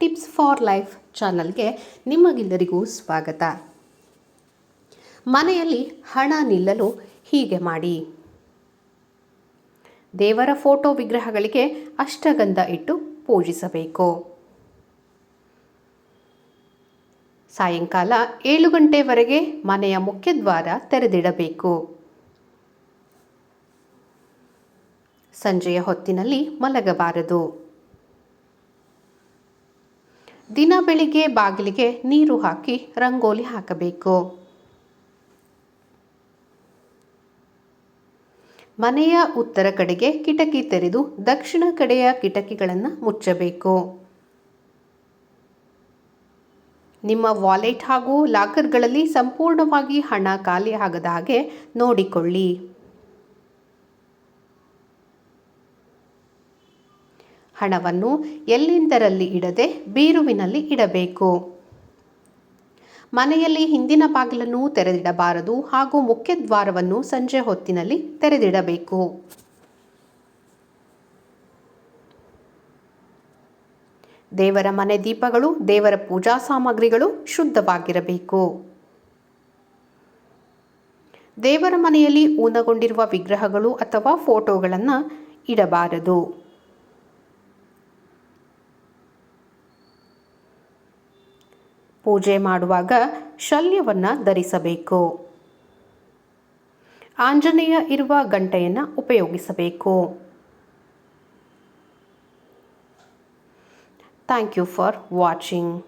Tips for life ಚಾನಲ್ಗೆ ನಿಮಗೆಲ್ಲರಿಗೂ ಸ್ವಾಗತ. ಮನೆಯಲ್ಲಿ ಹಣ ನಿಲ್ಲಲು ಹೀಗೆ ಮಾಡಿ. ದೇವರ ಫೋಟೋ ವಿಗ್ರಹಗಳಿಗೆ ಅಷ್ಟಗಂಧ ಇಟ್ಟು ಪೂಜಿಸಬೇಕು. ಸಾಯಂಕಾಲ ಏಳು ಗಂಟೆವರೆಗೆ ಮನೆಯ ಮುಖ್ಯದ್ವಾರ ತೆರೆದಿಡಬೇಕು. ಸಂಜೆಯ ಹೊತ್ತಿನಲ್ಲಿ ಮಲಗಬಾರದು. ದಿನ ಬೆಳಿಗ್ಗೆ ಬಾಗಿಲಿಗೆ ನೀರು ಹಾಕಿ ರಂಗೋಲಿ ಹಾಕಬೇಕು. ಮನೆಯ ಉತ್ತರ ಕಡೆಗೆ ಕಿಟಕಿ ತೆರೆದು ದಕ್ಷಿಣ ಕಡೆಯ ಕಿಟಕಿಗಳನ್ನು ಮುಚ್ಚಬೇಕು. ನಿಮ್ಮ ವಾಲೆಟ್ ಹಾಗೂ ಲಾಕರ್ಗಳಲ್ಲಿ ಸಂಪೂರ್ಣವಾಗಿ ಹಣ ಖಾಲಿ ಆಗದ ಹಾಗೆ ನೋಡಿಕೊಳ್ಳಿ. ಹಣವನ್ನು ಎಲ್ಲಿಂದರಲ್ಲಿ ಇಡದೆ ಬೀರುವಿನಲ್ಲಿ ಇಡಬೇಕು. ಮನೆಯಲ್ಲಿ ಹಿಂದಿನ ಬಾಗಿಲನ್ನು ತೆರೆದಿಡಬಾರದು ಹಾಗೂ ಮುಖ್ಯ ದ್ವಾರವನ್ನು ಸಂಜೆ ಹೊತ್ತಿನಲ್ಲಿ ತೆರೆದಿಡಬೇಕು. ದೇವರ ಮನೆ ದೀಪಗಳು, ದೇವರ ಪೂಜಾ ಸಾಮಗ್ರಿಗಳು ಶುದ್ಧವಾಗಿರಬೇಕು. ದೇವರ ಮನೆಯಲ್ಲಿ ಊನಗೊಂಡಿರುವ ವಿಗ್ರಹಗಳು ಅಥವಾ ಫೋಟೋಗಳನ್ನು ಇಡಬಾರದು. ಪೂಜೆ ಮಾಡುವಾಗ ಶಲ್ಯವನ್ನು ಧರಿಸಬೇಕು. ಆಂಜನೇಯ ಇರುವ ಗಂಟೆಯನ್ನು ಉಪಯೋಗಿಸಬೇಕು. Thank you for watching